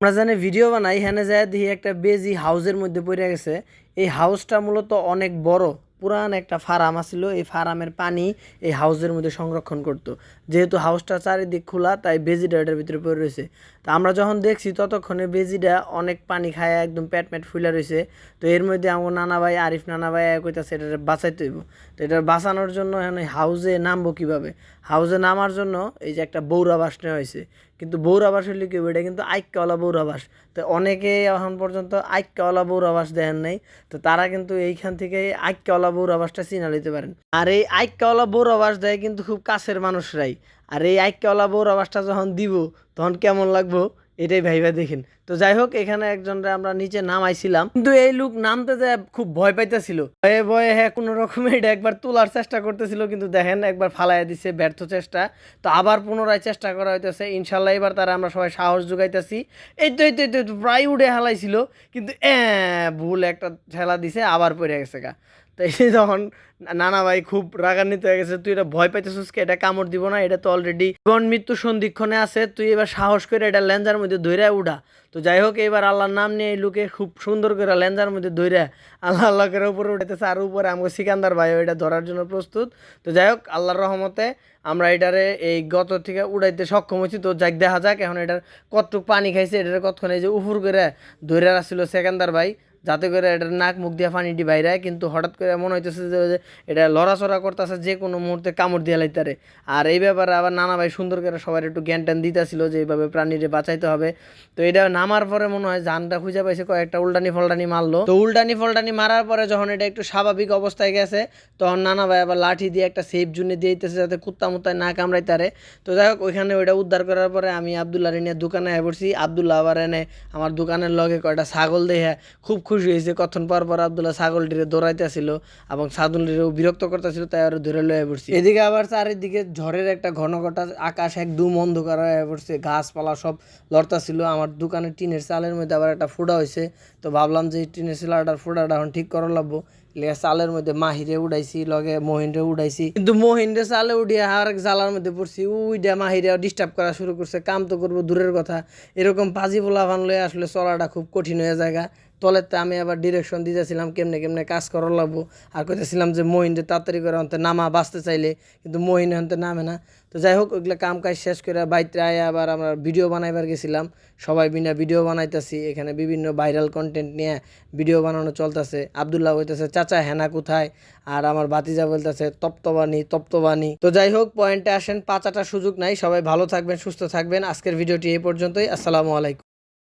আমরা জানি ভিডিও বানাই এখানে যায় দেখি একটা বেজি হাউসের মধ্যে পড়ে গেছে। এই হাউসটা মূলত অনেক বড়। পুরান একটা ফার্ম আছিল। এই ফার্মের পানি এই হাউসের মধ্যে সংরক্ষণ করতো। যেহেতু হাউসটা চারিদিক খোলা, তাই বেজিটা এটার ভিতরে পড়ে রয়েছে। তা আমরা যখন দেখছি, ততক্ষণে বেজিটা অনেক পানি খায় একদম প্যাট মেট ফুলে রয়েছে। তো এর মধ্যে আমার নানা ভাই আরিফ নানা ভাই কইতাছে এটা বাঁচাইতে হইব। তো এটা বাঁচানোর জন্য এখন হাউসে নামবো কীভাবে? হাউসে নামার জন্য এই যে একটা বৌরাবাস নেওয়া হয়েছে। কিন্তু বৌরাবাস হইলে কি? এটা কিন্তু আইক্যওয়ালা বৌরাবাস। তো অনেকে এখন পর্যন্ত আইক্যওয়ালা বৌরাবাস দেন নাই। তো তারা কিন্তু এইখান থেকে আইক্যওয়ালা বৌরাবাসটা চিনা নিতে পারেন। আর এই আইক্যওয়ালা বৌরাবাস দেয় কিন্তু খুব কাছের মানুষরাই। আর এই আইক্যওয়ালা বৌরাবাসটা যখন দিব, তখন কেমন লাগবো? এটাই ভাইবা দেখেন। তো যাই হোক এখানে একজনরা আমরা নিচে নামাইছিলাম। কিন্তু এই লোক নামতে যায় খুব ভয় পাইতেছিল। ভয়ে ভয়ে হ্যাঁ কোনো রকমে এটা একবার তোলার চেষ্টা করতেছিল কিন্তু দেখেন একবার ফালাইয়া দিছে ব্যর্থ চেষ্টা। তো আবার পুনরায় চেষ্টা করা হইতেছে। ইনশাল্লাহ এবার তারা আমরা সবাই সাহস যোগাইতেছি। এই তো এই তো এই তো, প্রায় উড়ে হালাইছিল কিন্তু ভুল একটা ঠেলা দিছে আবার পড়ে গেছে গা। তো এই তখন নানা ভাই খুব রাগান্বিত হয়ে গেছে তুই এটা ভয় পাইতেছিস এটা কামড় দিব না এটা তো অলরেডি জীবন মৃত্যু সন্ধিক্ষণে আছে তুই এবার সাহস করে এটা লেঞ্জার মধ্যে ধরে উঠা তো যাই হোক এবার আল্লাহর নাম নিয়ে এই লোকে খুব সুন্দর করে লেঞ্জার মধ্যে ধরে আল্লাহ আল্লাহ করে উপরে উঠেতেছে। আর উপরে আমাকে সিকান্দার ভাই এটা ধরার জন্য প্রস্তুত। তো যাই হোক আল্লাহর রহমতে আমরা এটারে এই গত থেকে উড়াইতে সক্ষম হয়েছি। তো যাক, দেখা যাক, এখন এটার কতটুক পানি খাইছে, এটার কতক্ষণ এই যে উপুর করে ধরে রাখছিল সেকান্দার ভাই। যাতে করে এটার নাক মুখ দিয়ে পানিটি বাইরে কিন্তু হঠাৎ করে মনে হইতেছে যে এটা লড়াচড়া করতেছে যে কোনো মুহূর্তে কামড় দিয়ে লাইতারে। আর এই ব্যাপারে আবার নানা ভাই সুন্দর করে সবার একটু জ্ঞান ট্যান দিতেছিল যে এইভাবে প্রাণীরে বাঁচাইতে হবে। তো এটা নামার পরে মনে হয় জানটা খুঁজে পাইছে, কয়েকটা উল্টানি ফলটানি মারলো। তো উল্টানি ফলটানি মারার পরে যখন এটা একটু স্বাভাবিক অবস্থায় গেছে, তখন নানা ভাই আবার লাঠি দিয়ে একটা সেফ জুনে দিয়ে দিতেছে যাতে কুত্তা মুত্তায় না কামড়াই তারে তো যাই হোক, ওইখানে ওইটা উদ্ধার করার পরে আমি আবদুল্লাহ নিয়ে দোকানে পড়ছি। আবদুল্লাহ আবার এনে আমার দোকানের লগে কয়টা ছাগল দেখে খুব খুশি হয়েছে কতক্ষণ পর পর আবদুল্লাহ ছাগলটিরে দৌড়াইতেছিল এবং ছাগলটিরেও বিরক্ত করতেছিল, তাই আরও ধরে লয়ে পড়ছি। এদিকে আবার চারিদিকে ঝড়ের একটা ঘন ঘটা, আকাশ একদম অন্ধকার হয়ে পড়ছে, গাছপালা সব লড়তাছিল, আমার দোকানে টিনের চালের মধ্যে আবার একটা ফুটা হয়েছে, তো ভাবলাম যে টিনের চালাটার ফুটাটা এখন ঠিক করা লাগবো লেগে চালের মধ্যে মাহিরে উড়াইছি লগে মহিনরে উড়াইছি কিন্তু মহিনরে চালে উঠিয়ে আর এক জালার মধ্যে পড়ছি, উইডা মাহিরে ডিস্টার্ব করা শুরু করছে, কাম তো করব দূরের কথা, এরকম পাজি পোলা ভান লয়ে আসলে চলাটা খুব কঠিন হয়ে জায়গা তলেতে আমি আবার ডিরেকশন দিতেছিলাম কেমনে কেমনে কাজ করার লাগবো। আর কইতেছিলাম যে মহিন যে তাড়াতাড়ি করে অন্তে নামা, বাঁচতে চাইলে কিন্তু মহিন অন্তে নামে না। তো যাই হোক, ওইগুলো কাম কাজ শেষ করে বাইতে আয় আবার আমরা ভিডিও বানাইবার গেছিলাম। সবাই বিনা ভিডিও বানাইতেছি। এখানে বিভিন্ন ভাইরাল কন্টেন্ট নিয়ে ভিডিও বানানো চলতেছে। আবদুল্লাহ হইতেছে চাচা, হেনা কোথায়? আর আমার বাতিজা বলতেছে তপ্তবানি তপ্তবানি তো যাই হোক পয়েন্টে আসেন পাঁচাটা সুযোগ নাই। সবাই ভালো থাকবেন, সুস্থ থাকবেন। আজকের ভিডিওটি এই পর্যন্তই। আসসালামু আলাইকুম।